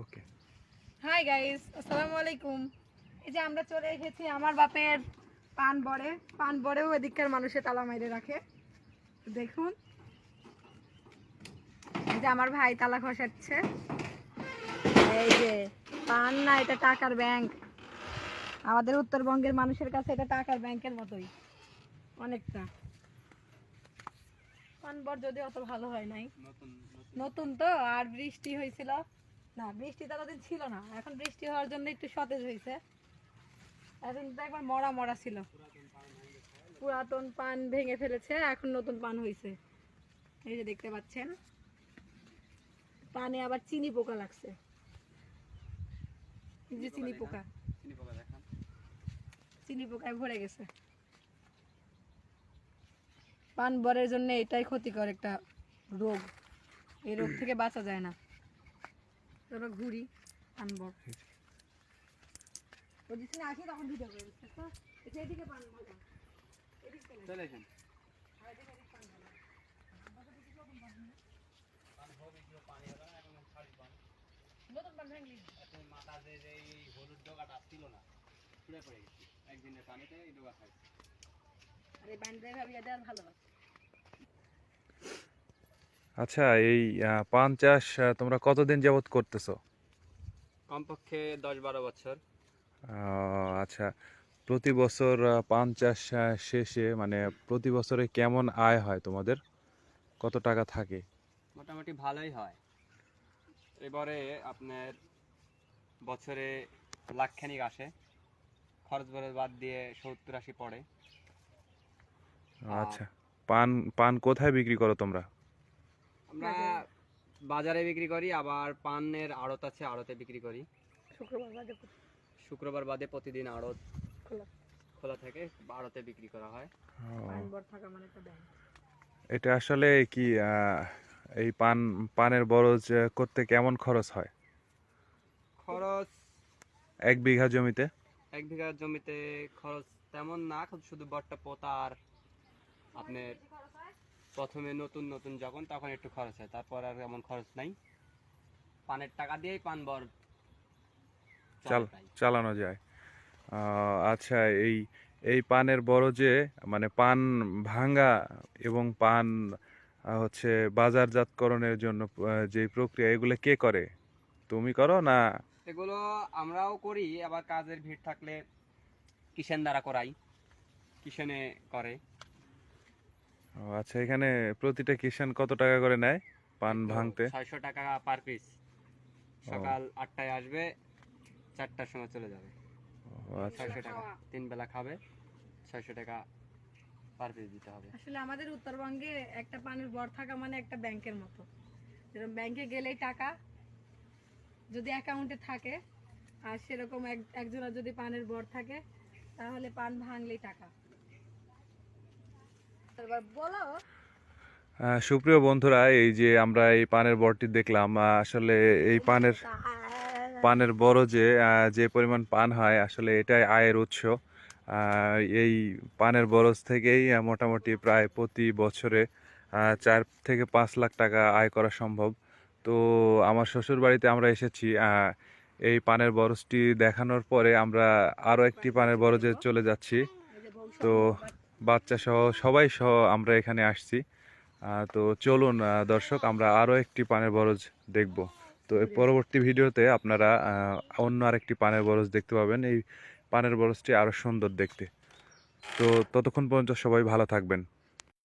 ওকে hi guys আসসালামু আলাইকুম এই যে আমরা চলে এসেছি আমার বাপের পান বড়ে পান বড়েও এদিককার মানুষে তালা মাইরে রাখে। দেখুন। এই যে আমার ভাই তালা খসাচ্ছে এই যে পান না এটা টাকার ব্যাংক। আমাদের উত্তরবঙ্গের মানুষের কাছে এটা টাকার ব্যাংকের মতোই। অনেকটা। পান বড় যদি অত ভালো হয় নাই। নতুন তো আর বৃষ্টি হয়েছিল। না বৃষ্টি ততদিন ছিল না। এখন বৃষ্টি হওয়ার জন্য একটু সতেজ হয়েছে। এখন তো একবার মরা মরা ছিল। পুরাতন পান ভেঙে ফেলেছে এখন নতুন পান হয়েছে। এই যে দেখতে পাচ্ছেন পানে আবার চিনি পোকা লাগছে। এই যে চিনি পোকা। চিনি পোকায় ভরে গেছে। পান বরের জন্য এটাই ক্ষতিকর একটা রোগ। এই রোগ থেকে বাঁচা যায় না। তোরা ঘুরি পান বর ওই দিন আসি তখন ভিডিও করে দিচ্ছে তো এটা এদিকে পান ভালো। এদিকে চলে আসেন। মাথা যে যে এই হলুদ ডগাটা ছিল না ছুড়ে পড়ে গেছে। একদিনের পানিতে এই ডগা খাই আরে বান ড্রাইভ ভাবি এটা ভালো আচ্ছা এই পান চাষ তোমরা কতদিন যাবত করতেছো? কমপক্ষে দশ বারো বছর। আচ্ছা প্রতি বছর পান চাষ শেষে মানে প্রতি বছরে কেমন আয় হয় তোমাদের? কত টাকা থাকে? মোটামুটি ভালোই হয়। এবারে আপনার বছরে লাখখানিক আসে। খরচ বরচ বাদ দিয়ে সত্তর আশি পড়ে। আচ্ছা পান পান কোথায় বিক্রি করো তোমরা? আমরা বাজারে। বিক্রি করি আবার পানের আড়ত আছে আড়তে বিক্রি করি। শুক্রবার করি। শুক্রবার বাদে প্রতিদিন আড়ত খোলা। খোলা থাকে আড়তে বিক্রি করা হয়। থাকা মানে এটা আসলে কি এই পান পানের বরজ করতে কেমন খরচ হয়? খরচ এক বিঘা জমিতে? এক বিঘা জমিতে খরচ তেমন না শুধু বটটা পোতা আর আপনার প্রথমে নতুন নতুন যখন তখন একটু খরচ হয়। তারপর আর এমন খরচ নাই। পানের টাকা দিয়েই পান বর চলে চালানো যায়। আচ্ছা এই এই পানের বড় যে মানে পান ভাঙ্গা এবং পান হচ্ছে বাজারজাতকরণের জন্য যে প্রক্রিয়া এগুলো কে করে? তুমি করো না? এগুলো আমরাও করি আবার কাজের ভিড় থাকলে কিষেন দ্বারা করাই। কিষেনে করে। ও, আচ্ছা এখানে প্রতিটা কিষান কত টাকা করে নেয় পান ভাঙতে? ছয়শো টাকা পার পিস সকাল আটটায় আসবে চারটার সময় চলে যাবে। ও, আচ্ছা। ছয়শো টাকা। তিন বেলা খাবে ছয়শো টাকা পার পিস দিতে হবে। আসলে আমাদের উত্তরবঙ্গে একটা পানের বর থাকা মানে একটা ব্যাংকের মতো। যেরকম ব্যাংকে গেলেই টাকা যদি অ্যাকাউন্টে থাকে আর সেরকম এক একজনের যদি পানের বর থাকে তাহলে পান ভাঙলেই টাকা। সুপ্রিয় বন্ধুরা এই যে আমরা এই পানের বরটি দেখলাম আসলে এই পানের পানের বড় যে যে পরিমাণ পান হয় আসলে এটাই আয়ের উৎস। এই পানের বরজ থেকেই মোটামুটি প্রায় প্রতি বছরে চার থেকে পাঁচ লাখ টাকা আয় করা সম্ভব। তো আমার শ্বশুর বাড়িতে আমরা এসেছি এই পানের বরজটি দেখানোর পরে আমরা আরও একটি পানের বরজে চলে যাচ্ছি। তো বাচ্চা সহ সবাই সহ আমরা এখানে আসছি। তো চলুন দর্শক, আমরা আরও একটি পানের বরজ দেখব। তো পরবর্তী ভিডিওতে আপনারা অন্য আরেকটি পানের বরজ দেখতে পাবেন। এই পানের বরজটি আরও সুন্দর দেখতে। তো ততক্ষণ পর্যন্ত সবাই ভালো থাকবেন।